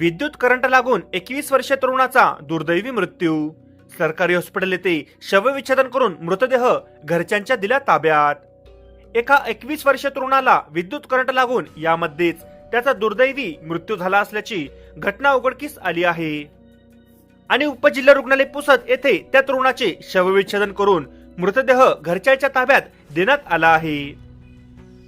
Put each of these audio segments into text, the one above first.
विद्युत करंट लागून एकवीस वर्षीय तरुणाचा दुर्दैवी मृत्यू. सरकारी हॉस्पिटल येथे शवविच्छेदन करून मृतदेह घरच्यांच्या दिल्या ताब्यात. एका एकवीस वर्षीय तरुणाला विद्युत करंट लागून यामध्येच त्याचा दुर्दैवी मृत्यू झाला असल्याची घटना उघडकीस आली आहे. आणि उपजिल्हा रुग्णालय पुसद येथे त्या तरुणाचे शवविच्छेदन करून मृतदेह घरच्याच्या ताब्यात देण्यात आला आहे.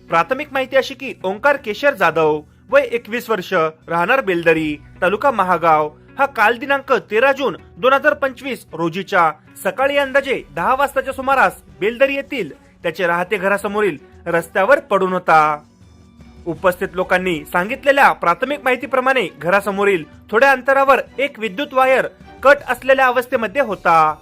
प्राथमिक माहिती अशी की ओंकार केशर जाधव वय एकवीस वर्ष राहणार बेलदरी तालुका महागाव. हा काल दिनांक तेरा जून दोन हजार पंचवीस रोजीच्या सकाळी अंदाजे दहा वाजताच्या सुमारास बेलदरी येथील त्याचे राहते घरासमोरील रस्त्यावर पडून होता. उपस्थित लोकांनी सांगितलेल्या प्राथमिक माहितीप्रमाणे घरासमोरील थोड्या अंतरावर एक विद्युत वायर कट असलेल्या अवस्थेमध्ये होता.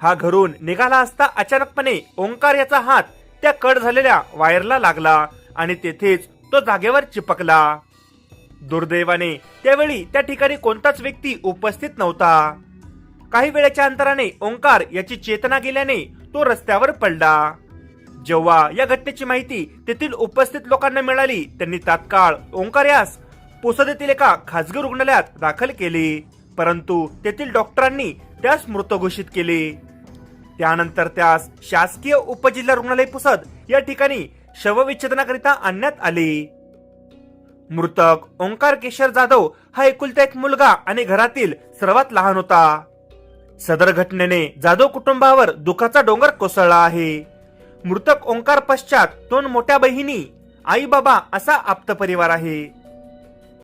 हा घरून निघाला असता अचानकपणे ओंकार याचा हात त्या कट झालेल्या वायरला लागला आणि तेथेच तो जागेवर चिपकला. दुर्दैवाने त्यावेळी त्या ठिकाणी कोणताच व्यक्ती उपस्थित नव्हता. काही वेळेच्या अंतराने ओंकार याची चेतना गेल्याने तो रस्त्यावर पडला. जेव्हा या घटनेची माहिती तेथील उपस्थित लोकांना मिळाली त्यांनी तात्काळ ओंकार यास पुसद येथील एका खासगी रुग्णालयात दाखल केले परंतु तेथील डॉक्टरांनी त्यास मृत घोषित केले. त्यानंतर त्यास शासकीय उपजिल्हा रुग्णालय पुसद या ठिकाणी शवविच्छेदनाकरिता आणण्यात आले. मृतक ओंकार केशर जाधव हा एकुलता एक मुलगा आणि घरातील सर्वात लहान होता. सदर घटनेने जाधव कुटुंबावर दुखाचा डोंगर कोसळला आहे. मृतक ओंकार पश्चात दोन मोठ्या बहिणी आई बाबा असा आप्त परिवार आहे.